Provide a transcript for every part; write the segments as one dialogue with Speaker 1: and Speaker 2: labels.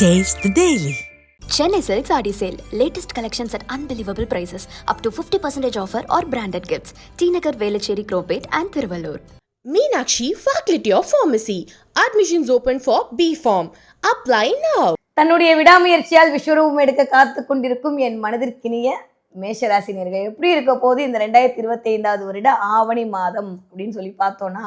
Speaker 1: Taste the Daily.
Speaker 2: Chennai Silk Saree Sale. Latest collections at unbelievable prices. Up to 50% offer or branded gifts. T Nagar, Velachery, Cropate and Thiruvallur.
Speaker 3: Meenakshi Faculty of Pharmacy. Admissions open for B Form. Apply now.
Speaker 4: தன்னுடைய விடாமுயற்சியால் விஸ்வரூபம் எடுக்க காத்து கொண்டிருக்கும் என் மனதிற்கினிய மேஷராசினியர்கள் எப்படி இருக்க போது இந்த ரெண்டாயிரத்தி இருபத்தி ஐந்தாவது வருட ஆவணி மாதம் அப்படின்னு சொல்லி பார்த்தோன்னா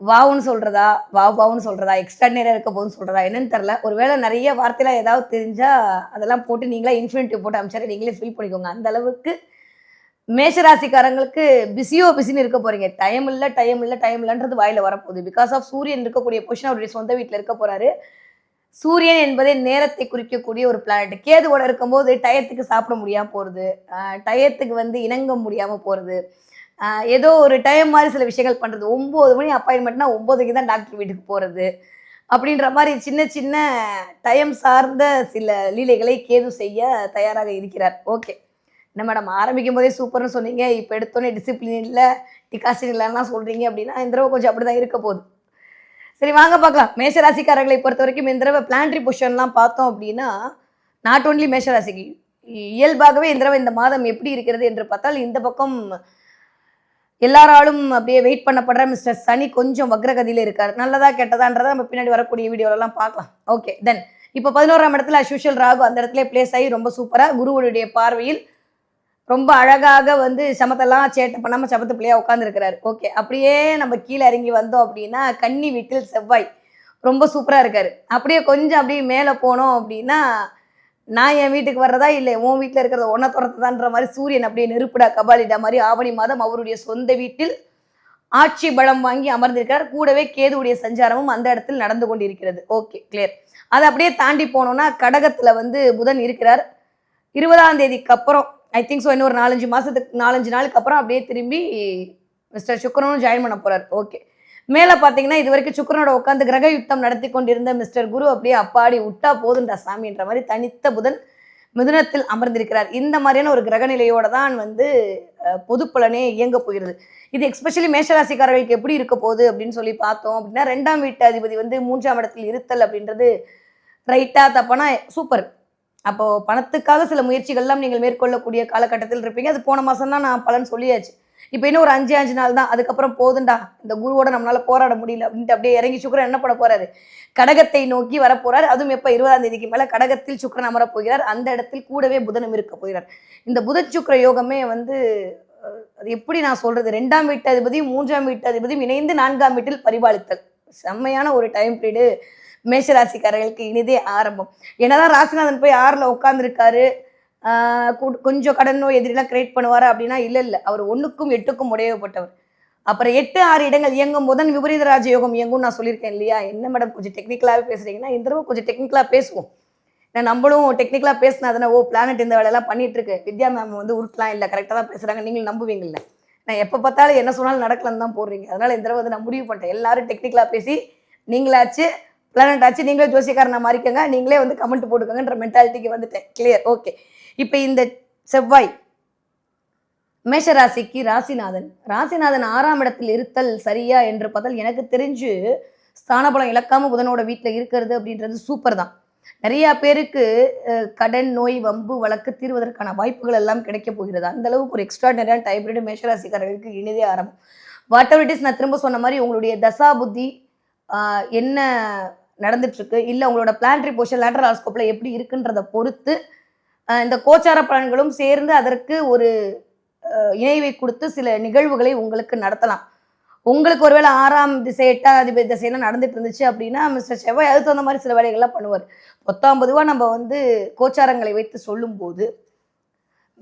Speaker 4: வாவுன்னு சொல்றதா வாவ் வாவுன்னு சொல்றதா எக்ஸ்ட்ரா இருக்க போதுன்னு சொல்றதா என்னன்னு தெரில ஒருவேளை நிறைய வார்த்தையில் ஏதாவது தெரிஞ்சா அதெல்லாம் போட்டு நீங்களே இன்ஃபினிட்டிவ் போட்டு அமைச்சாரு நீங்களே ஃபீல் பண்ணிக்கோங்க. அந்த அளவுக்கு மேஷராசிக்காரங்களுக்கு பிஸியோ பிஸின்னு இருக்க போறீங்க. டைம் இல்லை டைம் இல்லை டைம் இல்லைன்றது வாயில வரப்போகுது. பிகாஸ் ஆஃப் சூரியன் இருக்கக்கூடிய பொசிஷன் அவருடைய சொந்த வீட்டில் இருக்க போறாரு. சூரியன் என்பதே நேரத்தை குறிக்கக்கூடிய ஒரு பிளானட் கேதுவோட இருக்கும்போது டயத்துக்கு சாப்பிட முடியாமல் போகிறது டயத்துக்கு வந்து இணங்க முடியாமல் போகிறது ஏதோ ஒரு டைம் மாதிரி சில விஷயங்கள் பண்ணுறது ஒம்பது மணி அப்பாயின்மெண்ட்னா ஒம்போதுக்கு தான் டாக்டர் வீட்டுக்கு போகிறது அப்படின்ற மாதிரி சின்ன சின்ன டைம் சார்ந்த சில லீலைகளை கேது செய்ய தயாராக இருக்கிறார். ஓகே என்ன மேடம் ஆரம்பிக்கும் போதே சூப்பர்னு சொன்னீங்க. இப்போ எடுத்தோன்னே டிசிப்ளின் இல்லை டிகாசின் இல்லைன்னா சொல்கிறீங்க அப்படின்னா இந்த தடவை கொஞ்சம் அப்படி தான் இருக்க போகுது. சரி வாங்க பார்க்கலாம். மேஷராசிக்காரர்களை பொறுத்த வரைக்கும் இந்த தடவை பிளான்ட்ரி பொசிஷன்லாம் பார்த்தோம் அப்படின்னா நாட் ஓன்லி மேஷராசிக்கு இயல்பாகவே இந்த தடவை இந்த மாதம் எப்படி இருக்கிறது என்று பார்த்தால் இந்த பக்கம் எல்லாராலும் அப்படியே வெயிட் பண்ணப்படுற மிஸ்டர் சனி கொஞ்சம் வக்ரகதியில் இருக்கார். நல்லதா கெட்டதான்றதை நம்ம பின்னாடி வரக்கூடிய வீடியோலலாம் பார்க்கலாம். ஓகே தென் இப்போ பதினோராம் இடத்துல அஸ்யூஷல் ராகு அந்த இடத்துல பிளேஸ் ஆகி ரொம்ப சூப்பராக குருவனுடைய பார்வையில் ரொம்ப அழகாக வந்து சமத்தெல்லாம் சேட்டை பண்ணாமல் சமத்து பிள்ளையா உட்காந்துருக்கிறாரு ஓகே அப்படியே நம்ம கீழே இறங்கி வந்தோம் அப்படின்னா கன்னி வீட்டில் செவ்வாய் ரொம்ப சூப்பராக இருக்காரு. அப்படியே கொஞ்சம் அப்படியே மேலே போனோம் அப்படின்னா நான் என் வீட்டுக்கு வர்றதா? இல்லை உன் வீட்டில் இருக்கிறத ஒன்றை துரத்துதான்ற மாதிரி சூரியன் அப்படியே நெருப்புடா கபாலிடா மாதிரி ஆவணி மாதம் அவருடைய சொந்த வீட்டில் ஆட்சி பலம் வாங்கி அமர்ந்திருக்கிறார். கூடவே கேதுவுடைய சஞ்சாரமும் அந்த இடத்தில் நடந்து கொண்டிருக்கிறது. ஓகே கிளியர் அதை அப்படியே தாண்டி போனோம்னா கடகத்தில் வந்து புதன் இருக்கிறார். இருபதாம் தேதிக்கு அப்புறம் ஐ திங்க் ஸோ இன்னொரு நாலஞ்சு மாதத்துக்கு நாலஞ்சு நாளுக்கு அப்புறம் அப்படியே திரும்பி மிஸ்டர் சுக்கரனும் ஜாயின் பண்ண போகிறார் ஓகே. மேலே பார்த்தீங்கன்னா இது வரைக்கும் சுக்கரனோட உட்காந்து கிரக யுத்தம் நடத்தி கொண்டிருந்த மிஸ்டர் குரு அப்படியே அப்பாடி விட்டா போதுண்டா சாமின்ற மாதிரி தனித்த புதன் மிதுனத்தில் அமர்ந்திருக்கிறார். இந்த மாதிரியான ஒரு கிரகநிலையோட தான் வந்து பொதுப்பலனே பொது பலனே இயங்க போகிறது. இது எக்ஸ்பெஷலி மேஷராசிக்காரர்களுக்கு எப்படி இருக்க போகுது அப்படின்னு சொல்லி பார்த்தோம் அப்படின்னா ரெண்டாம் வீட்டு அதிபதி வந்து மூன்றாம் இடத்தில் இருத்தல் அப்படின்றது ரைட்டா தப்பானா சூப்பர் அப்போது பணத்துக்காக சில முயற்சிகள்லாம் நீங்கள் மேற்கொள்ளக்கூடிய காலகட்டத்தில் இருப்பீங்க. அது போன மாதம் தான் நான் பலன் சொல்லியாச்சு. இப்போ இன்னும் ஒரு அஞ்சு அஞ்சு நாள் தான் அதுக்கப்புறம் போதுண்டா. இந்த குருவோட நம்மளால போராட முடியல அப்படின்ட்டு அப்படியே இறங்கி சுக்கரன் என்ன பண்ண போறாரு? கடகத்தை நோக்கி வரப்போறார் அதுவும் எப்போ இருபதாம் தேதிக்கு மேல கடகத்தில் சுக்கரன் அமரப் போகிறார். அந்த இடத்தில் கூடவே புதனும் இருக்க போகிறார். இந்த புதன் சுக்கர யோகமே வந்து அது எப்படி நான் சொல்றது? ரெண்டாம் வீட்டு அதிபதியும் மூன்றாம் வீட்டு அதிபதியும் இணைந்து நான்காம் வீட்டில் பரிபாலித்தல். செம்மையான ஒரு டைம் பீரியடு மேஷராசிக்காரர்களுக்கு இனிதே ஆரம்பம். என்னதான் ராசிநாதன் போய் ஆறில் உட்காந்துருக்காரு கொஞ்சம் கடன் நோய் எதிரிலாம் கிரியேட் பண்ணுவார் அப்படின்னா இல்லை இல்லை. அவர் ஒன்றுக்கும் எட்டுக்கும் உடையப்பட்டவர் அப்புறம் எட்டு ஆறு இடங்கள் இயங்கும் போதுதான் விபரீத ராஜயோகம் இயங்கும் நான் சொல்லியிருக்கேன் இல்லையா? என்ன மேடம் கொஞ்சம் டெக்னிக்கலாகவே பேசுகிறீங்கன்னா இந்த தடவை கொஞ்சம் டெக்னிக்கலாக பேசுவோம். ஏன்னா நம்மளும் டெக்னிக்கலாக பேசினா தானே ஓ பிளானட் இந்த வேலையெல்லாம் பண்ணிட்டு இருக்கு வித்யா மேம் வந்து உருட்டலாம் இல்லை கரெக்டாக தான் பேசுகிறாங்க நீங்களும் நம்புவீங்கல்ல. நான் எப்போ பார்த்தாலும் என்ன சொன்னாலும் நடக்கலன்னு தான் போடுறீங்க. அதனால இந்த தடவை வந்து நான் முடிவு பண்ணிட்டேன். எல்லாரும் டெக்னிக்கலாக பேசி நீங்களாச்சு பிளானட் ஆச்சு நீங்களே ஜோசியக்காரனை மாறிக்கங்க. நீங்களே வந்து கமெண்ட் போட்டுக்கோங்கன்ற மென்டாலிட்டிக்கு வந்துட்டேன். கிளியர் ஓகே இப்போ இந்த செவ்வாய் மேஷராசிக்கு ராசிநாதன். ராசிநாதன் ஆறாம் இடத்தில் இருத்தல் சரியா என்று பார்த்தால் எனக்கு தெரிஞ்சு ஸ்தானபலம் இழக்காம புதனோட வீட்டில் இருக்கிறது அப்படின்றது சூப்பர் தான். நிறையா பேருக்கு கடன் நோய் வம்பு வழக்கு தீர்வதற்கான வாய்ப்புகள் எல்லாம் கிடைக்க போகிறது. அந்த அளவுக்கு ஒரு எக்ஸ்ட்ராடனரியான டைப்ரைடு மேஷராசிக்காரர்களுக்கு இனிதே ஆரம்பம். வாட் எவர் இட் இஸ் நான் திரும்ப சொன்ன மாதிரி உங்களுடைய தசா புத்தி என்ன நடந்துட்டு இருக்கு? இல்லை உங்களோட பிளான்ட்ரி போஷன் லேட்டர் ஹாஸ்கோப்பில் எப்படி இருக்குன்றதை பொறுத்து இந்த கோச்சார பலன்களும் சேர்ந்து அதற்கு ஒரு இணைவை கொடுத்து சில நிகழ்வுகளை உங்களுக்கு நடத்தலாம். உங்களுக்கு ஒருவேளை ஆறாம் திசை எட்டாம் அதிபதி திசையெல்லாம் நடந்துட்டு இருந்துச்சு அப்படின்னா மிஸ்டர் செவ்வாய் அது தகுந்த மாதிரி சில வேலைகள்லாம் பண்ணுவார். பத்தாம் பொதுவாக நம்ம வந்து கோச்சாரங்களை வைத்து சொல்லும்போது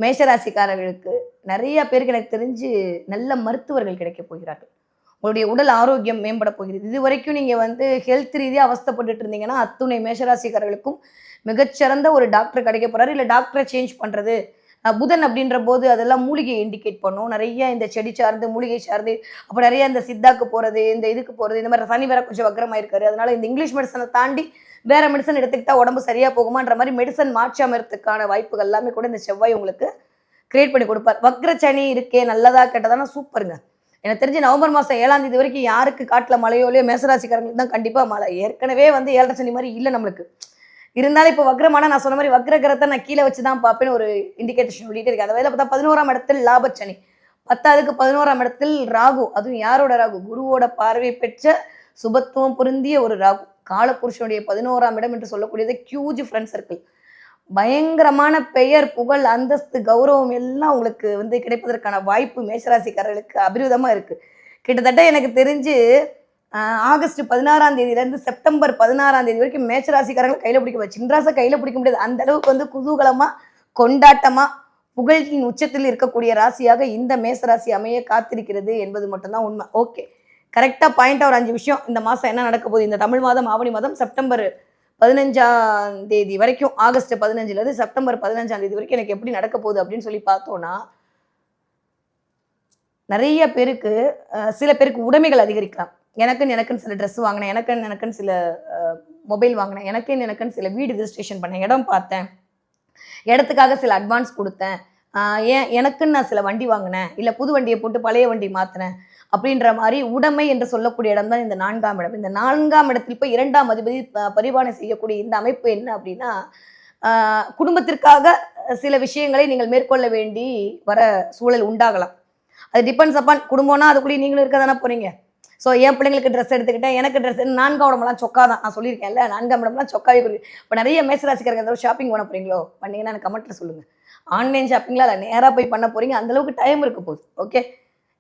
Speaker 4: மேஷராசிக்காரர்களுக்கு நிறைய பேருக்கு எனக்கு தெரிஞ்சு நல்ல மருத்துவர்கள் கிடைக்க போகிறார்கள். உங்களுடைய உடல் ஆரோக்கியம் மேம்பட போகிறது. இது வரைக்கும் நீங்கள் வந்து ஹெல்த் ரீதியாக அவஸ்தைப்பட்டுட்டு இருந்தீங்கன்னா அத்துணை மேஷராசிக்காரர்களுக்கும் மிகச்சிறந்த ஒரு டாக்டர் கிடைக்க போறாரு இல்லை டாக்டரை சேஞ்ச் பண்ணுறது புதன் அப்படின்ற போது அதெல்லாம் மூலிகையை இண்டிகேட் பண்ணும். நிறைய இந்த செடி சார்ந்து மூலிகை சார்ந்து அப்போ நிறைய இந்த சித்தாக்கு போகிறது இந்த இதுக்கு போகிறது இந்த மாதிரி சனி வேற கொஞ்சம் வக்கரமாக இருக்காரு அதனால இந்த இங்கிலீஷ் மெடிசனை தாண்டி வேற மெடிசன் எடுத்துக்கிட்டா உடம்பு சரியா போகுமான்ற மாதிரி மெடிசன் மாற்றி அமைறதுக்கான வாய்ப்புகள் எல்லாமே கூட இந்த செவ்வாய் உங்களுக்கு கிரியேட் பண்ணி கொடுப்பார். வக்ர சனி இருக்கே நல்லதா கெட்டதானா சூப்பருங்க. எனக்கு தெரிஞ்சு நவம்பர் மாதம் ஏழாம் தேதி வரைக்கும் யாருக்கு காட்டில் மழையோலையோ மேசராசிக்காரங்களுக்கு தான் கண்டிப்பாக மழை. ஏற்கனவே வந்து ஏழரை சனி மாதிரி இல்லை நம்மளுக்கு. இருந்தாலும் இப்போ வக்ரமான நான் சொன்ன மாதிரி வக்ர கிரகத்தை நான் கீழே வச்சு தான் பார்ப்பேன்னு ஒரு இண்டிகேஷன் சொல்லிட்டு இருக்கேன் அதாவது பார்த்தா பதினோராம் இடத்தில் லாபச்சனி பத்தாவதுக்கு பதினோராம் இடத்தில் ராகு அதுவும் யாரோட ராகு? குருவோட பார்வை பெற்ற சுபத்துவம் பொருந்திய ஒரு ராகு. காலபுருஷனுடைய பதினோராம் இடம் என்று சொல்லக்கூடியது ஹியூஜ் ஃப்ரெண்ட் சர்க்கிள் பயங்கரமான பெயர் புகழ் அந்தஸ்து கௌரவம் எல்லாம் உங்களுக்கு வந்து கிடைப்பதற்கான வாய்ப்பு மேஷராசிக்காரர்களுக்கு அபிரிதமாக இருக்குது கிட்டத்தட்ட எனக்கு தெரிஞ்சு ஆகஸ்ட் பதினாறாம் தேதியிலேருந்து செப்டம்பர் பதினாறாம் தேதி வரைக்கும் மேச்சராசிக்காரங்களை கையில் பிடிக்க முடியாது. சின்ராசை கையில் பிடிக்க முடியாது. அந்த அளவுக்கு வந்து குதூகலமாக கொண்டாட்டமாக புகழ்ச்சியின் உச்சத்தில் இருக்கக்கூடிய ராசியாக இந்த மேசராசி அமைய காத்திருக்கிறது என்பது மட்டும்தான் உண்மை. ஓகே. கரெக்டாக பாயிண்டாக ஒரு அஞ்சு விஷயம். இந்த மாதம் என்ன நடக்க போகுது? இந்த தமிழ் மாதம் ஆவணி மாதம் செப்டம்பர் பதினஞ்சாம் தேதி வரைக்கும் ஆகஸ்ட் பதினஞ்சுலேருந்து செப்டம்பர் பதினஞ்சாம் தேதி வரைக்கும் எனக்கு எப்படி நடக்க போகுது அப்படின்னு சொல்லி பார்த்தோன்னா நிறைய பேருக்கு சில பேருக்கு உடைமைகள் அதிகரிக்கலாம். எனக்குன்னு எனக்குன்னு சில ட்ரெஸ் வாங்கினேன் எனக்குன்னு எனக்குன்னு சில மொபைல் வாங்கினேன் எனக்குன்னு எனக்குன்னு சில வீடு ரிஜிஸ்ட்ரேஷன் பண்ணேன் இடம் பார்த்தேன் இடத்துக்காக சில அட்வான்ஸ் கொடுத்தேன். ஏன் எனக்குன்னு நான் சில வண்டி வாங்கினேன் இல்லை புது வண்டியை போட்டு பழைய வண்டி மாற்றினேன் அப்படின்ற மாதிரி உடைமை என்று சொல்லக்கூடிய இடம் தான் இந்த நான்காம் இடம். இந்த நான்காம் இடத்தில் போய் இரண்டாம் அதிபதி பரிபாலனை செய்யக்கூடிய இந்த அமைப்பு என்ன அப்படின்னா குடும்பத்திற்காக சில விஷயங்களை நீங்கள் மேற்கொள்ள வேண்டி வர சூழல் உண்டாகலாம். அது டிபெண்ட்ஸ் அப்பான் குடும்பம்னா அதுக்குள்ளேயே நீங்களும் இருக்க தானே போகிறீங்க ஸோ என் பிள்ளைங்களுக்கு ட்ரெஸ் எடுத்துக்கிட்டேன். எனக்கு ட்ரெஸ் நான்காம் உடம்புலாம் சொக்கா தான் நான் சொல்லியிருக்கேன்ல நான்காம் உடம்புலாம் சொக்காவே குறி இப்போ நிறைய மேசராசிக்காரங்க ஏதாவது ஷாப்பிங் பண்ண போறீங்களோ? பண்ணீங்கன்னா எனக்கு கமெண்ட்ல சொல்லுங்க. ஆன்லைன் ஷாப்பிங்ல இல்லை நேராக போய் பண்ண போறீங்க. அந்த அளவுக்கு டைம் இருக்க போகுது. ஓகே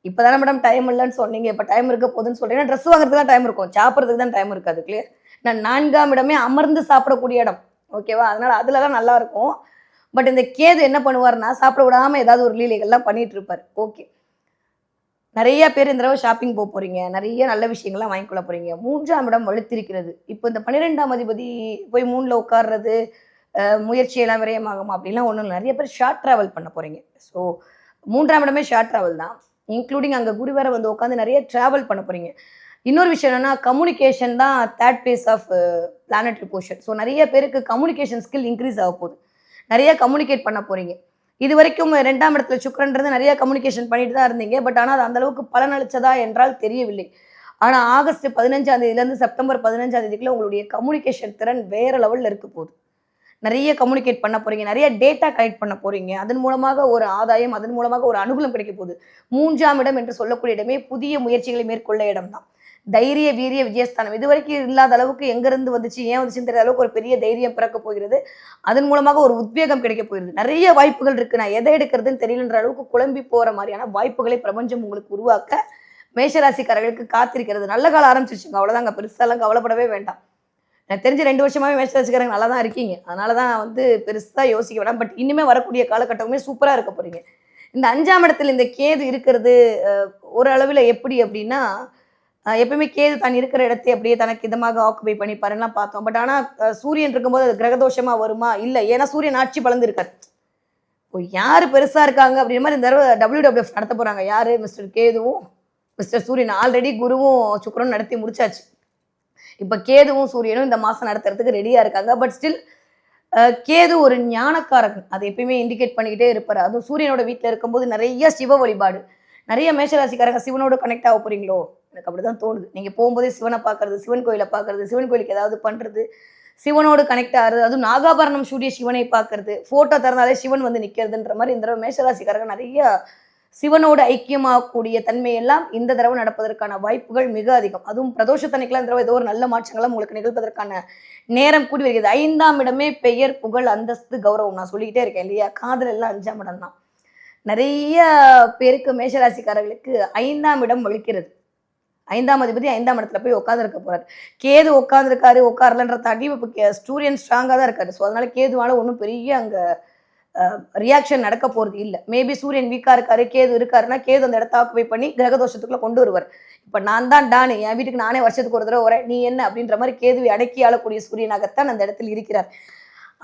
Speaker 4: இப்போ தானே மேடம் டைம் இல்லைன்னு சொன்னீங்க. இப்போ டைம் இருக்க போகுதுன்னு சொல்கிறீங்கன்னா ட்ரெஸ் வாங்குறதுக்கு தான் டைம் இருக்கும். சாப்பிட்றதுக்கு தான் டைம் இருக்காது கிளியர் நான் நான்காம் இடமே அமர்ந்து சாப்பிடக்கூடிய இடம். ஓகேவா அதனால அதில் தான் நல்லா இருக்கும். பட் இந்த கேது என்ன பண்ணுவார்னா சாப்பிட விடாமல் ஏதாவது ஒரு லீலைகள்லாம் பண்ணிட்டு இருப்பார். ஓகே நிறைய பேர் இந்த தடவை ஷாப்பிங் போக போகிறீங்க நிறைய நல்ல விஷயங்கள்லாம் வாங்கிக்கொள்ள போகிறீங்க மூன்றாம் இடம் வலுத்திருக்கிறது. இப்போ இந்த பன்னிரெண்டாம் அதிபதி போய் மூணில் உட்கார்றது முயற்சியெல்லாம் விரயமாகுமா அப்படிலாம் ஒன்றும் நிறைய பேர் ஷார்ட் ட்ராவல் பண்ண போகிறீங்க ஸோ மூன்றாம் இடமே ஷார்ட் ட்ராவல் தான். இன்க்ளூடிங் அங்கே குரு வேற வந்து உட்காந்து நிறைய ட்ராவல் பண்ண போகிறீங்க இன்னொரு விஷயம் என்னென்னா கம்யூனிகேஷன் தான் third phase of planetary portion so நிறைய பேருக்கு கம்யூனிகேஷன் ஸ்கில் இன்க்ரீஸ் ஆக போகுது நிறைய கம்யூனிகேட் பண்ண போகிறீங்க இது வரைக்கும் ரெண்டாம் இடத்துல சுக்கரன்றது நிறைய கம்யூனிகேஷன் பண்ணிட்டு தான் இருந்தீங்க. பட் ஆனால் அது அந்த அளவுக்கு பலன் அளிச்சதா என்றால் தெரியவில்லை. ஆனால் ஆகஸ்ட் பதினஞ்சாம் தேதியிலேருந்து செப்டம்பர் பதினஞ்சாம் தேதிக்குள்ள உங்களுடைய கம்யூனிகேஷன் திறன் வேற லெவலில் இருக்க போகுது. நிறைய கம்யூனிகேட் பண்ண போறீங்க. நிறைய டேட்டா கலெக்ட் பண்ண போறீங்க. அதன் மூலமாக ஒரு ஆதாயம் அதன் மூலமாக ஒரு அனுகூலம் கிடைக்க போகுது. மூன்றாம் இடம் என்று சொல்லக்கூடிய இடமே புதிய முயற்சிகளை மேற்கொள்ள இடம் தான் தைரிய வீரிய விஜயஸ்தானம். இது வரைக்கும் இல்லாத அளவுக்கு எங்கேருந்து வந்துச்சு ஏன் வந்துச்சுன்னு தெரியாத அளவுக்கு ஒரு பெரிய தைரியம் பிறக்க போகிறது. அதன் மூலமாக ஒரு உத்வேகம் கிடைக்க போகிறது. நிறைய வாய்ப்புகள் இருக்குது நான் எதை எடுக்கிறதுன்னு தெரியலன்ற அளவுக்கு குழம்பி போகிற மாதிரியான வாய்ப்புகளை பிரபஞ்சம் உங்களுக்கு உருவாக்க மேஷராசிக்காரர்களுக்கு காத்திருக்கிறது. நல்ல காலம் ஆரம்பிச்சிருச்சுங்க. அவ்வளோதாங்க பெருசாலாம் கவலைப்படவே வேண்டாம். எனக்கு தெரிஞ்சு ரெண்டு வருஷமாகவே மேஷராசிக்காரங்க நல்லா தான் இருக்கீங்க. அதனால தான் வந்து பெருசாக யோசிக்க வேண்டாம் பட் இனிமே வரக்கூடிய காலகட்டமே சூப்பராக இருக்க போகிறீங்க இந்த அஞ்சாம் இடத்துல இந்த கேது இருக்கிறது ஒரு அளவில் எப்படி அப்படின்னா எப்பயுமே கேது தான் இருக்கிற இடத்தை அப்படியே தனக்கு இதமாக ஆக்குபை பண்ணிப்பாருலாம் பார்த்தோம். பட் ஆனால் சூரியன் இருக்கும்போது அது கிரகதோஷமா வருமா? இல்லை. ஏன்னா சூரியன் ஆட்சி பலந்துருக்காரு. இப்போ யார் பெருசா இருக்காங்க அப்படின்ற மாதிரி இந்த தடவை டபிள்யூ டபிள்யூஎஃப் நடத்த போறாங்க. யாரு? மிஸ்டர் கேதுவும் மிஸ்டர் சூரியன். ஆல்ரெடி குருவும் சுக்கரனும் நடத்தி முடிச்சாச்சு. இப்போ கேதுவும் சூரியனும் இந்த மாதம் நடத்துறதுக்கு ரெடியாக இருக்காங்க. பட் ஸ்டில் கேது ஒரு ஞானக்காரகன். அதை எப்பயுமே இண்டிகேட் பண்ணிக்கிட்டே இருப்பார். அதுவும் சூரியனோட வீட்டில் இருக்கும்போது நிறைய சிவ வழிபாடு. நிறைய மேஷராசிக்காரங்க சிவனோட கனெக்ட் ஆக போறீங்களோ? எனக்கு அப்படிதான் தோணுது. நீங்க போகும்போதே சிவனை பார்க்குறது சிவன் கோயிலை பார்க்கறது சிவன் கோயிலுக்கு ஏதாவது பண்றது சிவனோடு கனெக்ட் ஆகுறது அதுவும் நாகாபரணம் சூரிய சிவனை பார்க்கறது ஃபோட்டோ திறந்தாலே சிவன் வந்து நிற்கிறதுன்ற மாதிரி இந்த தடவை மேஷராசிக்காரங்க நிறைய சிவனோடு ஐக்கியமாகக்கூடிய தன்மையெல்லாம் இந்த தடவை நடப்பதற்கான வாய்ப்புகள் மிக அதிகம். அதுவும் பிரதோஷத்தனைக்கெல்லாம் இந்த தடவை ஏதோ ஒரு நல்ல மாற்றங்களும் உங்களுக்கு நிகழ்ப்பதற்கான நேரம் கூடி வருகிறது. ஐந்தாம் இடமே பெயர் புகழ் அந்தஸ்து கௌரவம் நான் சொல்லிக்கிட்டே இருக்கேன் இல்லையா? காதல் எல்லாம் அஞ்சாம் இடம் தான். நிறைய பேருக்கு மேஷராசிக்காரர்களுக்கு ஐந்தாம் இடம் ஒழிக்கிறது ஐந்தாம் அதிபதி ஐந்தாம் இடத்துல போய் உட்காந்துருக்க போறாரு. கேது உட்காந்துருக்காரு உட்காரலன்ற தாண்டி இப்போ சூரியன் ஸ்ட்ராங்காக தான் இருக்காரு. ஸோ அதனால கேதுவால ஒன்றும் பெரிய அங்கே ரியாக்ஷன் நடக்க போகிறது இல்லை. மேபி சூரியன் வீக்காக இருக்காரு கேது இருக்காருன்னா கேது அந்த இடத்த ஆக்குபை பண்ணி கிரகதோஷத்துக்குள்ள கொண்டு வருவார். இப்போ நான் தான் டானு என் வீட்டுக்கு நானே வருஷத்துக்கு ஒரு தடவை வரேன். நீ என்ன? அப்படின்ற மாதிரி கேதுவை அடக்கி ஆளக்கூடிய சூரியனாகத்தான் அந்த இடத்தில் இருக்கிறார்.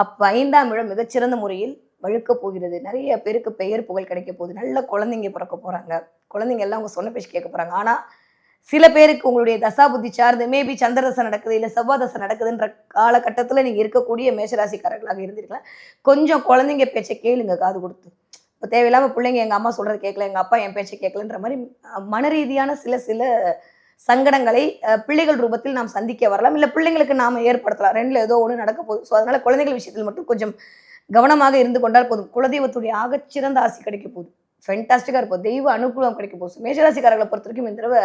Speaker 4: அப்போ ஐந்தாம் இடம் மிகச்சிறந்த முறையில் வழுக்க போகிறது. நிறைய பேருக்கு பெயர் புகழ் கிடைக்க போகுது. நல்ல குழந்தைங்க பிறக்க போகிறாங்க குழந்தைங்க எல்லாம் அவங்க சொன்ன பேச்சு கேட்க போகிறாங்க ஆனால் சில பேருக்கு உங்களுடைய தசா புத்தி சார்ந்து மேபி சந்திரதசை நடக்குது இல்லை செவ்வாதசை நடக்குதுன்ற காலகட்டத்தில் நீங்கள் இருக்கக்கூடிய மேஷராசிக்காரர்களாக இருந்திருக்கலாம் கொஞ்சம் குழந்தைங்க பேச்சை கேளுங்க காது கொடுத்து. இப்போ தேவையில்லாமல் பிள்ளைங்க எங்கள் அம்மா சொல்கிறது கேட்கல எங்கள் அப்பா என் பேச்சை கேட்கலன்ற மாதிரி மன ரீதியான சில சில சங்கடங்களை பிள்ளைகள் ரூபத்தில் நாம் சந்திக்க வரலாம். இல்லை பிள்ளைங்களுக்கு நாம் ஏற்படுத்தலாம். ரெண்டில் ஏதோ ஒன்று நடக்க போகுது. ஸோ அதனால குழந்தைகள் விஷயத்தில் மட்டும் கொஞ்சம் கவனமாக இருந்து கொண்டால் போதும். குலதெய்வத்துடைய ஆகச்சிறந்த ஆசி கிடைக்க போகுது. ஃபென்டாஸ்டிக்காக இருக்கும் தெய்வ அனுகூலம் கிடைக்க போகுது. மேஷராசிக்காரர்களை பொறுத்த வரைக்கும் இந்த தடவை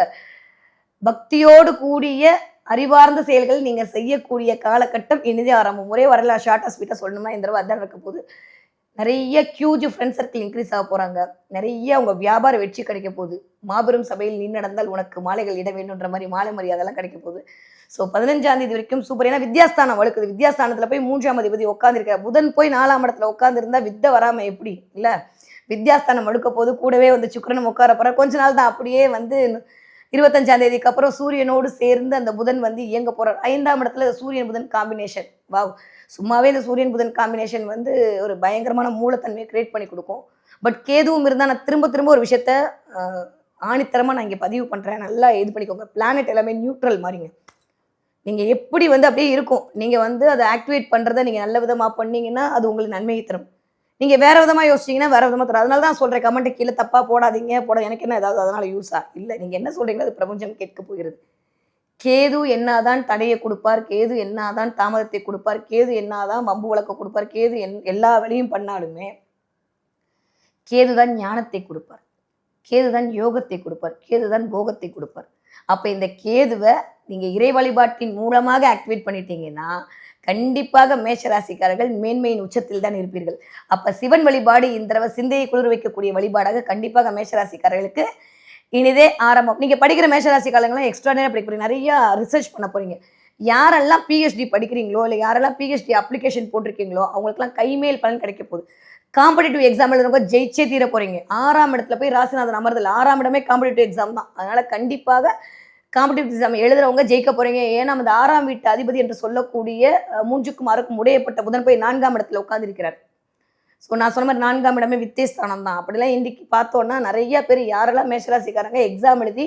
Speaker 4: பக்தியோடு கூடிய அறிவார்ந்த செயல்கள் நீங்கள் செய்யக்கூடிய காலகட்டம் இனிதே ஆரம்பம். ஒரே வரலாறு ஷார்ட்டாக ஸ்வீட்டாக சொல்லணும்னா இந்த தடவை அதான் இருக்க போகுது. நிறைய கியூஜ் ஃப்ரெண்ட் சர்க்கிள் இன்க்ரீஸ் ஆக போகிறாங்க நிறைய அவங்க வியாபார வெற்றி கிடைக்க போகுது. மாபெரும் சபையில் நீ நடந்தால் உனக்கு மாலைகள் இட வேண்டும்ன்ற மாதிரி மாலை மரியாதைலாம் கிடைக்க போகுது. ஸோ பதினஞ்சாம் தேதி வரைக்கும் சூப்பர் ஏன்னா வித்யாஸ்தானம் வழுக்குது. வித்யாஸ்தானத்தில் போய் மூன்றாம் அதிபதி உட்காந்துருக்க புதன் போய் நாலாம் இடத்துல உட்காந்துருந்தா வித்தை வராமல் எப்படி? இல்லை? வித்யாஸ்தானம் வழுக்க போது கூடவே வந்து சுக்கிரனும் உட்கார போகிற கொஞ்ச நாள் தான் அப்படியே வந்து இருபத்தஞ்சாம் தேதிக்கு அப்புறம் சூரியனோடு சேர்ந்து அந்த புதன் வந்து இயங்க போறார். ஐந்தாம் இடத்துல சூரியன் புதன் காம்பினேஷன் வாவ் சும்மாவே இந்த சூரியன் புதன் காம்பினேஷன் வந்து ஒரு பயங்கரமான மூலத்தன்மையை கிரியேட் பண்ணி கொடுக்கும். பட் கேதுவும் இருந்தால் நான் திரும்ப திரும்ப ஒரு விஷயத்த ஆணித்தரமாக நான் இங்கே பதிவு பண்ணுறேன் நல்லா இது பண்ணிக்கோங்க. பிளானட் எல்லாமே நியூட்ரல் மாதிரிங்க நீங்கள் எப்படி வந்து அப்படியே இருக்கும். நீங்கள் வந்து அதை ஆக்டிவேட் பண்ணுறத நீங்கள் நல்ல விதமாக பண்ணீங்கன்னா அது உங்களுக்கு நன்மையை தரும். நீங்க வேற விதமா யோசிச்சீங்கன்னா வேற விதமா தரும் அதனால தான் சொல்றேன் கமெண்ட் கீழே தப்பா போடாதீங்க. போட எனக்கு என்ன ஏதாவது அதனால யூஸா இல்லை நீங்க என்ன சொல்றீங்களோ அது பிரபஞ்சம் கேட்க போகிறது. கேது என்னாதான் தடையை கொடுப்பார் கேது என்னாதான் தாமதத்தை கொடுப்பார் கேது என்னாதான் வம்பு வழக்க கொடுப்பார் கேது என் எல்லா வேலையும் பண்ணாலுமே கேதுதான் ஞானத்தை கொடுப்பார். கேதுதான் யோகத்தை கொடுப்பார் கேதுதான் போகத்தை கொடுப்பார். அப்போ இந்த கேதுவை நீங்கள் இறை வழிபாட்டின் மூலமாக ஆக்டிவேட் பண்ணிட்டீங்கன்னா கண்டிப்பாக மேஷராசிக்காரர்கள் மேன்மையின் உச்சத்தில் தான் இருப்பீர்கள். அப்போ சிவன் வழிபாடு இந்த சிந்தையை குளிர் வைக்கக்கூடிய வழிபாடாக கண்டிப்பாக மேஷராசிக்காரர்களுக்கு இனிதே ஆரம்பம். நீங்கள் படிக்கிற மேஷராசிக்காரங்களாம் எக்ஸ்ட்ரானரியாக படிக்க போகிறீங்க நிறையா ரிசர்ச் பண்ண போகிறீங்க யாரெல்லாம் பிஹெச்டி படிக்கிறீங்களோ இல்லை யாரெல்லாம் பிஹெச்டி அப்ளிகேஷன் போட்டிருக்கீங்களோ அவங்களுக்குலாம் கைமேல் பலன் கிடைக்க போகுது. காம்படிட்டிவ் எக்ஸாம் எழுதுறவங்க ஜெயிச்சே தீர போறீங்க. ஆறாம் இடத்துல போய் ராசிநாதன் அமர்தல். ஆறாம் இடமே காம்படிட்டிவ் எக்ஸாம் தான். அதனால கண்டிப்பாக காம்படிட்டிவ் எக்ஸாம் எழுதுறவங்க ஜெயிக்க போறீங்க. ஏன்னா அந்த ஆறாம் வீட்டு அதிபதி என்று சொல்லக்கூடிய மூஞ்சுக்கும் அறுக்கும் உடையப்பட்ட புதன் போய் நான்காம் இடத்துல உட்காந்துருக்கிறார் ஸோ நான் சொன்ன மாதிரி நான்காம் இடமே வித்தேஸ்தானம் தான். அப்படிலாம் இன்றைக்கி பார்த்தோன்னா நிறைய பேர் யாரெல்லாம் மேஷராசிக்காரங்க எக்ஸாம் எழுதி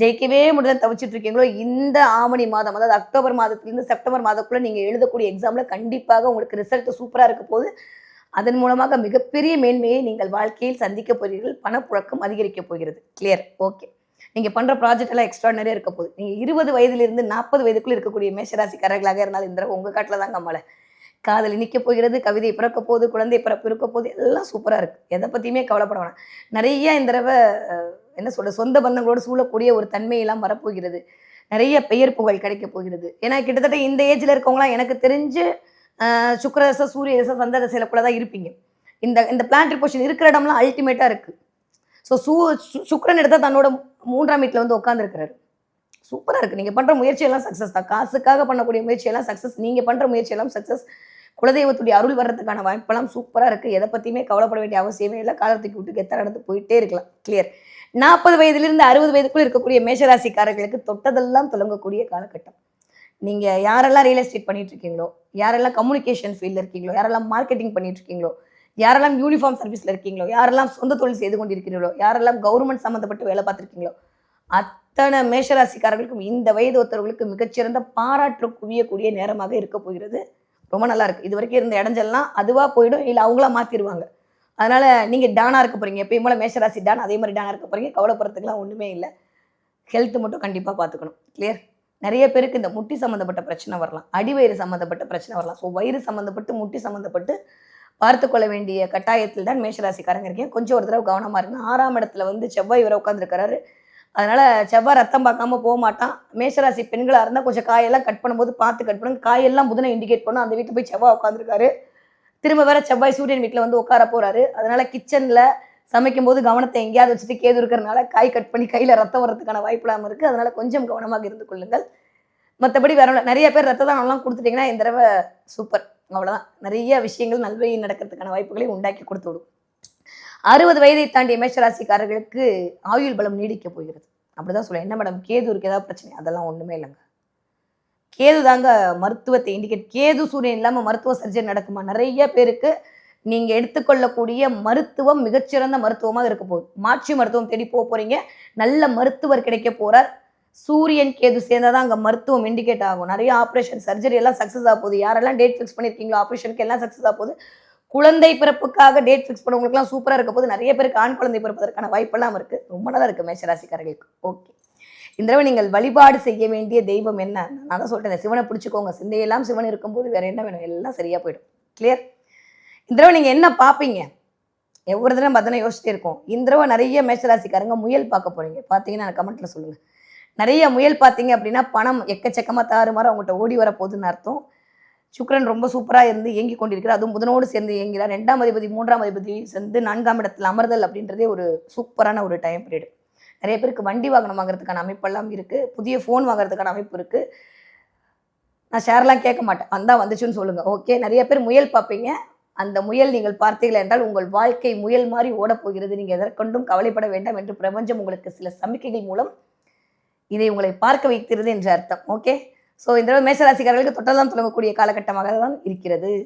Speaker 4: ஜெயிக்கவே முடியல தவிச்சிட்டு இருக்கீங்களோ இந்த ஆவணி மாதம் அதாவது அக்டோபர் மாதத்துலேருந்து செப்டம்பர் மாதத்துக்குள்ளே நீங்கள் எழுதக்கூடிய எக்ஸாமில் கண்டிப்பாக உங்களுக்கு ரிசல்ட் சூப்பராக இருக்க போது அதன் மூலமாக மிகப்பெரிய மேன்மையை நீங்கள் வாழ்க்கையில் சந்திக்க போகிறீர்கள். பணப்புழக்கம் அதிகரிக்க போகிறது. கிளியர் ஓகே நீங்க பண்ற ப்ராஜெக்ட் எல்லாம் எக்ஸ்ட்ரா நிறைய இருக்க போகுது. நீங்க இருபது வயதிலிருந்து நாற்பது வயதுக்குள்ள இருக்கக்கூடிய மேஷராசிக்காரர்களாக இருந்தாலும் இந்த தடவை உங்க காட்டில் தாங்க மழை. காதல் நிற்க போகிறது கவிதை பிறக்க போகுது குழந்தை பிறப்பு இருக்க போகுது எல்லாம் சூப்பராக இருக்குது எதை பற்றியுமே கவலைப்பட வேணாம். நிறைய இந்த தடவை என்ன சொல்ற சொந்த பந்தங்களோடு சூழக்கூடிய ஒரு தன்மையெல்லாம் வரப்போகிறது. நிறைய பெயர் புகழ் கிடைக்க போகிறது. ஏன்னா கிட்டத்தட்ட இந்த ஏஜில் இருக்கவங்களாம் எனக்கு தெரிஞ்சு சுக்கிரதசை சூரிய தசை சந்திர கூட தான் இருப்பீங்க. இந்த இந்த பிளான்ட் பொசிஷன் இருக்கிற இடம்லாம் அல்டிமேட்டாக இருக்குது ஸோ சூ சு- எடுத்தால் தன்னோட மூன்றாம் வீட்டில் வந்து உட்காந்துருக்கிறாரு சூப்பராக இருக்குது நீங்கள் பண்ணுற முயற்சியெல்லாம் சக்ஸஸ் தான். காசுக்காக பண்ணக்கூடிய முயற்சியெல்லாம் சக்ஸஸ் நீங்கள் பண்ணுற முயற்சியெல்லாம் சக்ஸஸ் குலதெய்வத்துடைய அருள் வர்றதுக்கான வாய்ப்பெல்லாம் சூப்பராக இருக்குது எதை பற்றியுமே கவலைப்பட வேண்டிய அவசியமே இல்லை. காலத்துக்கு விட்டு கெத்த நடந்து போயிட்டே இருக்கலாம். கிளியர் நாற்பது வயதிலிருந்து அறுபது வயதுக்குள் இருக்கக்கூடிய மேஷராசிக்காரர்களுக்கு தொட்டதெல்லாம் தொடங்கக்கூடிய காலகட்டம். நீங்க யாரெல்லாம் ரியல் எஸ்டேட் பண்ணிட்டு இருக்கீங்களோ யாரெல்லாம் கம்யூனிகேஷன் ஃபீல்டில் இருக்கீங்களோ யாரெல்லாம் மார்க்கெட்டிங் பண்ணிட்டு இருக்கீங்களோ யாரெல்லாம் யூனிஃபார்ம் சர்வீஸ்ல இருக்கீங்களோ யாரெல்லாம் சொந்த தொழில் செய்து கொண்டிருக்கிறீங்களோ யாரெல்லாம் கவர்மெண்ட் சம்மந்தப்பட்டு வேலை பார்த்துருக்கீங்களோ அத்தனை மேஷராசிக்காரர்களுக்கும் இந்த வயது ஒருத்தவர்களுக்கு மிகச்சிறந்த பாராட்டு குவியக்கூடிய நேரமாக இருக்க போகிறது. ரொம்ப நல்லா இருக்கு. இது வரைக்கும் இருந்த இடைஞ்சல்லாம் அதுவா போயிடும் இல்லை அவங்களா மாற்றிடுவாங்க அதனால நீங்க டானா இருக்க போறீங்க. எப்பயும் போல மேஷராசி டான் அதே மாதிரி டானா இருக்க போறீங்க. கவலைப்படுறதுக்குலாம் ஒண்ணுமே இல்லை. ஹெல்த் மட்டும் கண்டிப்பா பார்த்துக்கணும் கிளியர் நிறைய பேருக்கு இந்த முட்டி சம்மந்தப்பட்ட பிரச்சனை வரலாம். அடிவயிறு சம்மந்தப்பட்ட பிரச்சனை வரலாம். ஸோ வயிறு சம்மந்தப்பட்டு முட்டி சம்மந்தப்பட்டு பார்த்து கொள்ள வேண்டிய கட்டாயத்தில் தான் மேஷராசிக்காரங்க இருக்கேன் கொஞ்சம் ஒரு தடவை கவனமாக இருங்க. ஆறாம் இடத்துல வந்து செவ்வாய் இவரை உட்காந்துருக்கிறாரு அதனால் செவ்வாய் ரத்தம் பார்க்காம போக மாட்டான். மேஷராசி பெண்களாக இருந்தால் கொஞ்சம் காயெல்லாம் கட் பண்ணும்போது பார்த்து கட் பண்ணுங்க. காயெல்லாம் புதனை இண்டிகேட் பண்ணும் அந்த வீட்டு போய் செவ்வாய் உட்காந்துருக்காரு திரும்ப வேற செவ்வாய் சூரியன் வீட்டில் வந்து உட்கார போகிறாரு அதனால் கிச்சனில் சமைக்கும் போது கவனத்தை எங்கேயாவது வச்சுட்டு கேது இருக்கிறனால காய் கட் பண்ணி கையில் ரத்தம் வர்றதுக்கான வாய்ப்பு இல்லாமல் இருக்குது அதனால் கொஞ்சம் கவனமாக இருந்து கொள்ளுங்கள். மற்றபடி வேற நிறைய பேர் ரத்த தானம்லாம் கொடுத்துட்டீங்கன்னா இந்த தடவை சூப்பர் அவ்வளோதான் நிறைய விஷயங்கள் நல்வழி நடக்கிறதுக்கான வாய்ப்புகளை உண்டாக்கி கொடுத்து விடும். அறுபது வயதை தாண்டிய மேஷராசிக்காரர்களுக்கு ஆயுள் பலம் நீடிக்க போகிறது. அப்படிதான் சொல்ல என்ன மேடம் கேது இருக்கு ஏதாவது பிரச்சனை? அதெல்லாம் ஒன்றுமே இல்லைங்க. கேது தாங்க மருத்துவத்தை இண்டிகேட் கேது சூரியன் இல்லாமல் மருத்துவ சர்ஜரி நடக்குமா? நிறைய பேருக்கு நீங்க எடுத்துக்கொள்ளக்கூடிய மருத்துவம் மிகச்சிறந்த மருத்துவமாக இருக்க போகுது. மாட்சி மருத்துவம் தேடி போக போறீங்க. நல்ல மருத்துவர் கிடைக்க போறார். சூரியன் கேது சேர்ந்தாதான் அங்கே மருத்துவம் இண்டிகேட் ஆகும். நிறைய ஆப்ரேஷன் சர்ஜரி எல்லாம் சக்ஸஸ் ஆக போகுது. யாரெல்லாம் டேட் ஃபிக்ஸ் பண்ணியிருக்கீங்களோ ஆப்ரேஷனுக்கு எல்லாம் சக்ஸஸ் ஆக போகுது. குழந்தை பிறப்புக்காக டேட் ஃபிக்ஸ் பண்ணவங்களுக்குலாம் சூப்பராக இருக்க போது நிறைய பேருக்கு ஆண் குழந்தை பிறப்பதற்கான வாய்ப்பெல்லாம் இருக்குது ரொம்ப நல்லா இருக்குது மேஷராசிக்காரர்களுக்கு. ஓகே இந்த தடவை நீங்கள் வழிபாடு செய்ய வேண்டிய தெய்வம் என்ன? நான் தான் சொல்லிட்டேன் சிவனை பிடிச்சிக்கோங்க. சிந்தையெல்லாம் சிவன் இருக்கும்போது வேறு என்ன வேணும்? எல்லாம் சரியாக போயிடும். கிளியர் இந்த தடவை நீங்கள் என்ன பார்ப்பீங்க ஒவ்வொரு தடவை பார்த்தோன்னா யோசிச்சுட்டே இருக்கோம். இந்த தடவை நிறைய மேஷராசிக்காரங்க முயல் பார்க்க போறீங்க. பார்த்தீங்கன்னா கமெண்ட்ல சொல்லுங்கள் நிறைய முயல் பார்த்தீங்க அப்படின்னா பணம் எக்கச்சக்கமாக தாறுமாறு அவங்ககிட்ட ஓடி வர போகுதுன்னு அர்த்தம். சுக்கரன் ரொம்ப சூப்பராக இருந்து இயங்கி கொண்டிருக்கிறார். அதுவும் புதனோடு சேர்ந்து இயங்கிறார் ரெண்டாம் அதிபதி மூன்றாம் அதிபதி சேர்ந்து நான்காம் இடத்துல அமர்தல் அப்படின்றதே ஒரு சூப்பரான ஒரு டைம் பீரியட் நிறைய பேருக்கு வண்டி வாகனம் வாங்குறதுக்கான அமைப்பெல்லாம் இருக்குது புதிய ஃபோன் வாங்குறதுக்கான அமைப்பு இருக்குது நான் ஷேர்லாம் கேட்க மாட்டேன். வந்தால் வந்துச்சுன்னு சொல்லுங்கள் ஓகே நிறைய பேர் முயல் பார்ப்பீங்க அந்த முயல் நீங்கள் பார்த்தீர்கள் என்றால் உங்கள் வாழ்க்கை முயல் மாதிரி ஓடப் போகிறது. நீங்கள் எதற்கொண்டும் கவலைப்பட வேண்டாம் என்று பிரபஞ்சம் உங்களுக்கு சில சமிக்கைகள் மூலம் இதை உங்களை பார்க்க வைக்கிறது என்று அர்த்தம். ஓகே ஸோ இந்த மேசராசிக்காரர்களுக்கு தொட்டெல்லாம் தொடங்கக்கூடிய காலகட்டமாக தான் இருக்கிறது.